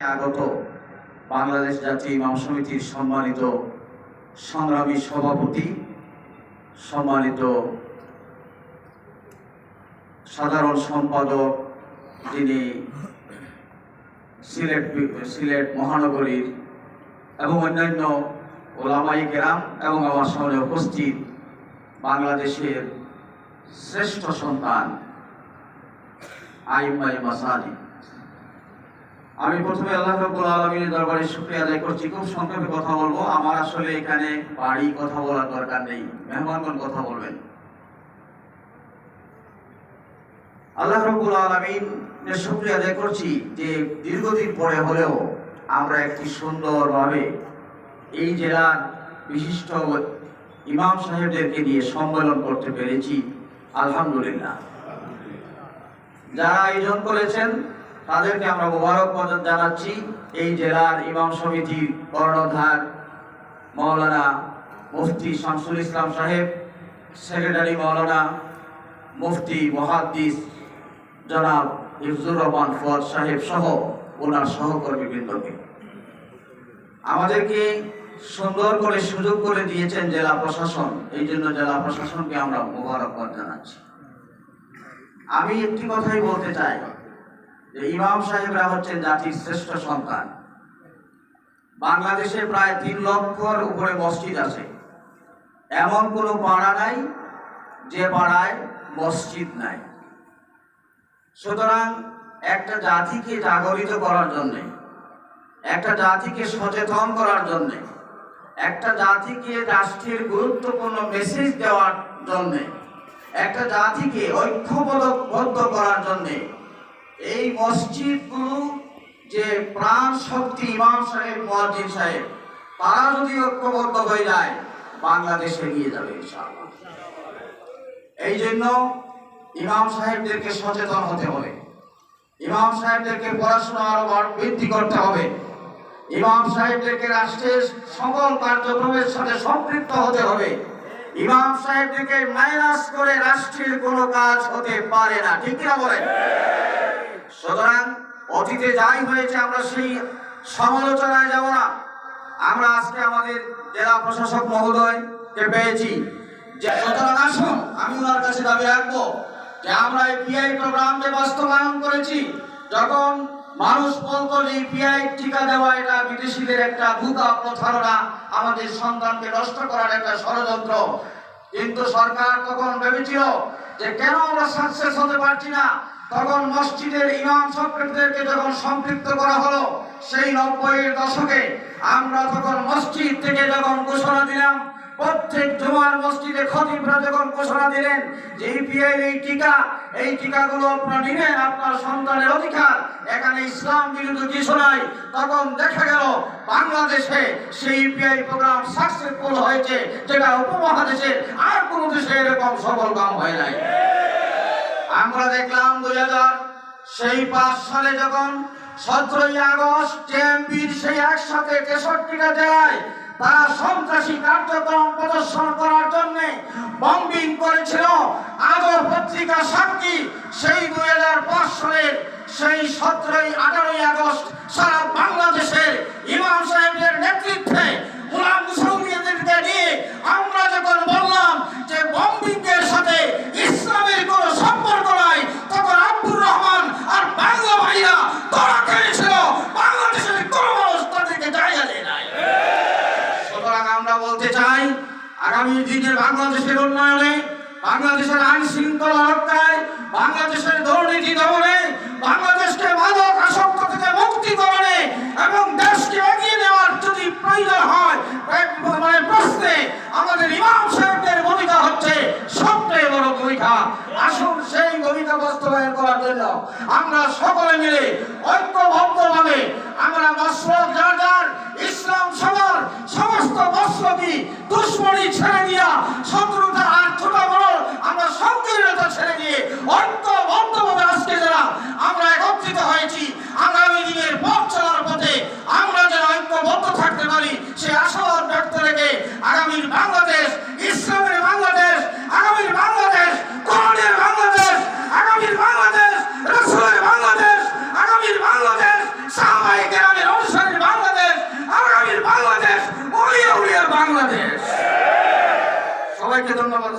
আগত বাংলাদেশ জাতীয় ইমাম সমিতির সম্মানিত সংগ্রামী সভাপতি, সম্মানিত সাধারণ সম্পাদক যিনি সিলেট সিলেট মহানগরীর এবং অন্যান্য ওলামাই কেরাম এবং আমার সামনে উপস্থিত বাংলাদেশের শ্রেষ্ঠ সন্তান আইমাই মাসাজি আমি প্রথমে আল্লাহ রব্বুল আলমীর দরবারে শুক্রিয়া আদায় করছি। খুব সংক্ষেপে কথা বলব। আমার আসলে এখানে বাড়ি কথা বলার দরকার নেই। মেহমানগণ কথা বলবেন। আল্লাহ রব্বুল আলমিনের শুক্রিয়া আদায় করছি যে দীর্ঘদিন পরে হলেও আমরা একটি সুন্দরভাবে এই জেলার বিশিষ্ট ইমাম সাহেবদেরকে নিয়ে সম্মেলন করতে পেরেছি। আলহামদুলিল্লাহ। যারা আয়োজন করেছেন তাদেরকে আমরা মোবারকবাদ জানাচ্ছি এই জেলার ইমাম সমিতির কর্ণধার মৌলানা মুফতি শামসুল ইসলাম সাহেব, সেক্রেটারি মৌলানা মুফতি মহাদ্দিস জনাব ইফজুর রহমান ফুয়াদ সাহেব সহ ওনার সহকর্মীবৃন্দকে। আমাদেরকে সুন্দর করে সুযোগ করে দিয়েছেন জেলা প্রশাসন এই জন্য জেলা প্রশাসনকে আমরা মোবারকবাদ জানাচ্ছি। আমি একটি কথাই বলতে চাই। যে ইমাম সাহেবরা হচ্ছেন জাতির শ্রেষ্ঠ সন্তান। বাংলাদেশে প্রায় তিন লক্ষর উপরে মসজিদ আছে। এমন কোনো পাড়া নাই যে পাড়ায় মসজিদ নাই। সুতরাং একটা জাতিকে জাগরিত করার জন্যে, একটা জাতিকে সচেতন করার জন্যে, একটা জাতিকে রাষ্ট্রের গুরুত্বপূর্ণ মেসেজ দেওয়ার জন্যে, একটা জাতিকে ঐক্যবদ্ধ করার জন্যে এই মসজিদগুলো যে প্রাণ শক্তি ইমাম সাহেব, মুয়াজ্জিন সাহেব, তারা যদি ঐক্যবদ্ধ হয়ে যায়, বাংলাদেশ এগিয়ে যাবে এই জন্য ইমাম সাহেবদেরকে সচেতন হতে হবে। ইমাম সাহেবদেরকে পড়াশোনা আরও বৃদ্ধি করতে হবে। ইমাম সাহেবদেরকে রাষ্ট্রের সকল কার্যক্রমের সাথে সম্পৃক্ত হতে হবে। ইমাম সাহেবদেরকে মাইনাস করে রাষ্ট্রের কোনো কাজ হতে পারে না। ঠিক কিনা বলেন? অতীতে যাই হয়েছে, আমরা সেই সমালোচনায় যাব না। আমরা আজকে আমাদের জেলা প্রশাসক মহোদয়কে পেয়েছি যে সুতরাং আসুন আমি ওনার কাছে দাবি রাখব যে, আমরা এই পিআই প্রোগ্রাম যে বাস্তবায়ন করেছি। যখন মানুষ বলতো যে পিআই টিকা দেওয়া এটা বিদেশিদের একটা ভূতা প্রতারণা আমাদের সন্তানকে নষ্ট করার একটা ষড়যন্ত্র কিন্তু সরকার তখন ভেবেছিল যে কেন আমরা সাকসেস হতে পারছি না? তখন মসজিদের ইমাম সক্রেটদেরকে যখন সম্পৃক্ত করা হলো, সেই নব্বইয়ের দশকে আমরা তখন মসজিদ থেকে যখন ঘোষণা দিলাম প্রত্যেক জুমার মসজিদে খতিবরা যখন ঘোষণা দিলেন যে ইপিআই এই টিকা, এই টিকাগুলো আপনারা নিবেন আপনার সন্তানের অধিকার, এখানে ইসলাম বিরোধী কিছু নাই। তখন দেখা গেল বাংলাদেশে সেই ইপিআই প্রোগ্রাম সাকসেসফুল হয়েছে, যেটা উপমহাদেশে আর কোনো দেশে এরকম সফল কাম হয় নাই। আমরা দেখলাম দুই হাজার সেই পাঁচ সালে যখন সতেরোই আগস্ট জেএমপির সেই একসাথে তেষট্টিটা জেলায় তারা সন্ত্রাসী কার্যক্রম প্রদর্শন করার জন্য বম্বিং করেছিল। আদর পত্রিকা সাক্ষী সেই দুই হাজার পাঁচ সালের সেই সতেরোই আঠারোই আগস্ট আমরা বলতে চাই, আগামী দিনে বাংলাদেশের উন্নয়নে, বাংলাদেশের আইন শৃঙ্খলা রক্ষায়, বাংলাদেশের দুর্নীতি দমনে, বাংলাদেশকে মাদক আসক্ত থেকে মুক্তি মুক্তিকরণে এবং দেশকে এগিয়ে নেওয়ার যদি প্রয়োজন হয় মানে প্রশ্নে আমাদের ইমাম সাহেবদের ভূমিকা হচ্ছে সবচেয়ে বড় ভূমিকা। আসুন সেই ভূমিকা বাস্তবায়ন করার জন্য আমরা সকলে মিলে ঐক্যবদ্ধভাবে আমরা মসলক যার যার ইসলাম সবার সমস্ত মসলকি দুশ্মনী ছেড়ে দিয়া শত্রুতা আর ছোট বড় আমরা সংকীর্ণতা ছেড়ে দিয়ে ঐক্যবদ্ধভাবে আজকে যারা আমরা একত্রিত হয়েছি, আগামী দিনের পথ চলার পথে আমরা যেন ঐক্যবদ্ধ থাকতে পারি, সে আশাবাদ ব্যক্ত রেখে আগামীর বাংলাদেশ, ইসলামের বাংলাদেশ, আগামীর বাংলাদেশ, কোরআনের বাংলাদেশ, আগামীর বাংলাদেশ, রসুলের বাংলাদেশ, আগামীর বাংলাদেশ, সাহাবায়ে কেরাম আগামীর অনুসারী বাংলাদেশ, আগামীর বাংলাদেশ উড়িয়ে উড়িয়ে বাংলাদেশ। সবাইকে ধন্যবাদ